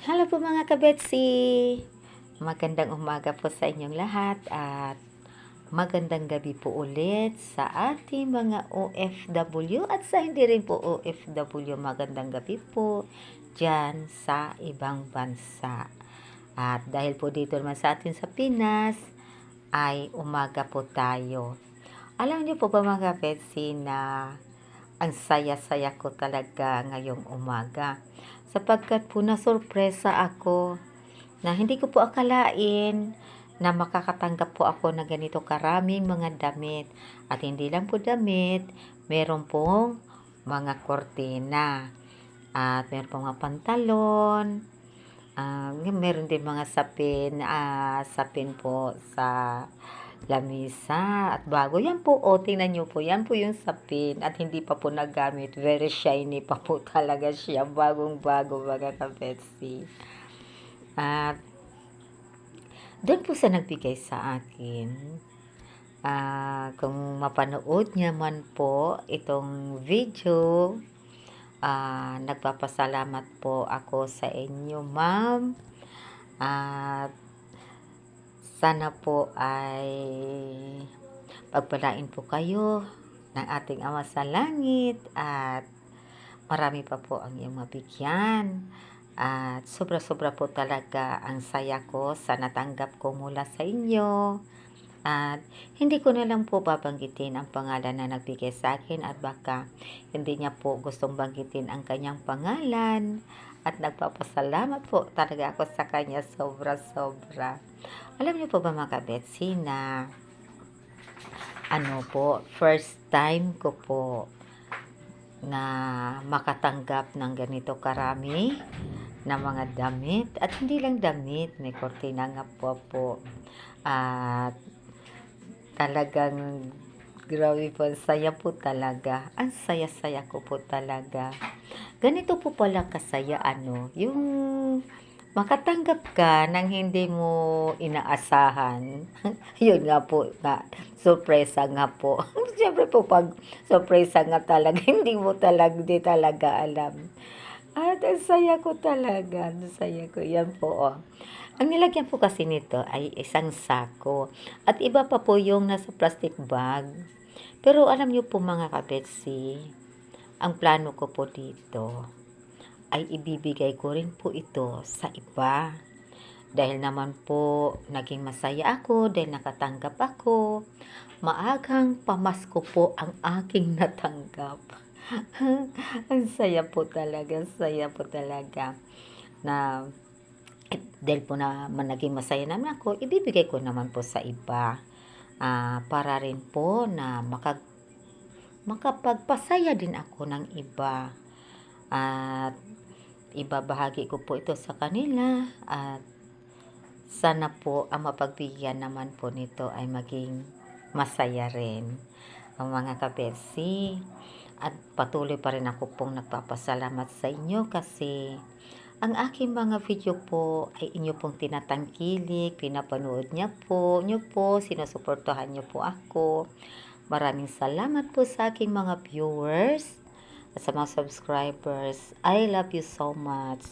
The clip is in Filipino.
Hello po mga kabetsi! Magandang umaga po sa inyong lahat at magandang gabi po ulit sa ating mga OFW at sa hindi rin po OFW magandang gabi po dyan sa ibang bansa. At dahil po dito naman sa atin sa Pinas ay umaga po tayo. Alam niyo po ba mga kabetsi na ang saya-saya ko talaga ngayong umaga sapagkat po nasurpresa ako na hindi ko po akalain na makakatanggap po ako ng ganito karaming mga damit. At hindi lang po damit, meron pong mga kortina. At meron pong mga pantalon. Ah, meron din mga sapin, ah, sapin po sa lamisa at bago. Yan po, o, tingnan nyo po, yan po yung sapin at hindi pa po nagamit. Very shiny pa po talaga siya, bagong-bago mga kapetsi. At doon po sa nagbigay sa akin. Ah, kung mapanood niya man po itong video, ah, nagpapasalamat po ako sa inyo, ma'am. At sana po ay pagpalain po kayo ng ating Ama sa Langit at marami pa po ang iyong mabigyan. At sobra-sobra po talaga ang saya ko sa natanggap ko mula sa inyo. At hindi ko na lang po babanggitin ang pangalan na nagbigay sa akin at baka hindi niya po gustong banggitin ang kanyang pangalan. At nagpapasalamat po talaga ako sa kanya. Sobra-sobra. Alam niyo po ba mga Betsy na ano po, first time ko po na makatanggap ng ganito karami na mga damit. At hindi lang damit, may kortina nga po po. At talagang grabe po, saya po talaga. Ang saya-saya ko po talaga ganito po pala kasaya ano yung makatanggap ka ng hindi mo inaasahan. Yun nga po nga sorpresa nga po. Siyempre po pag sorpresa nga talaga hindi mo talaga hindi talaga alam. At ang saya ko talaga ang saya ko. Yan po oh. Ang nilagyan po kasi nito ay isang sako. At iba pa po yung nasa plastic bag. Pero alam niyo po mga kabetsi ang plano ko po dito ay ibibigay ko rin po ito sa iba. Dahil naman po naging masaya ako dahil nakatanggap ako. Maagang pamasko po ang aking natanggap. ang saya po talaga, saya po talaga na eh, dahil po na naging masaya naman ako, ibibigay ko naman po sa iba. Ah, para rin po na makag makapagpasaya din ako ng iba. At ibabahagi ko po ito sa kanila at sana po ang mapagbigyan naman po nito ay maging masaya rin ang mga kabesi. At patuloy pa rin ako pong nagpapasalamat sa inyo kasi ang aking mga video po ay inyo pong tinatangkilik, pinapanood niya po, niyo po, sinusuportahan niyo po ako. Maraming salamat po sa aking mga viewers at sa mga subscribers. I love you so much.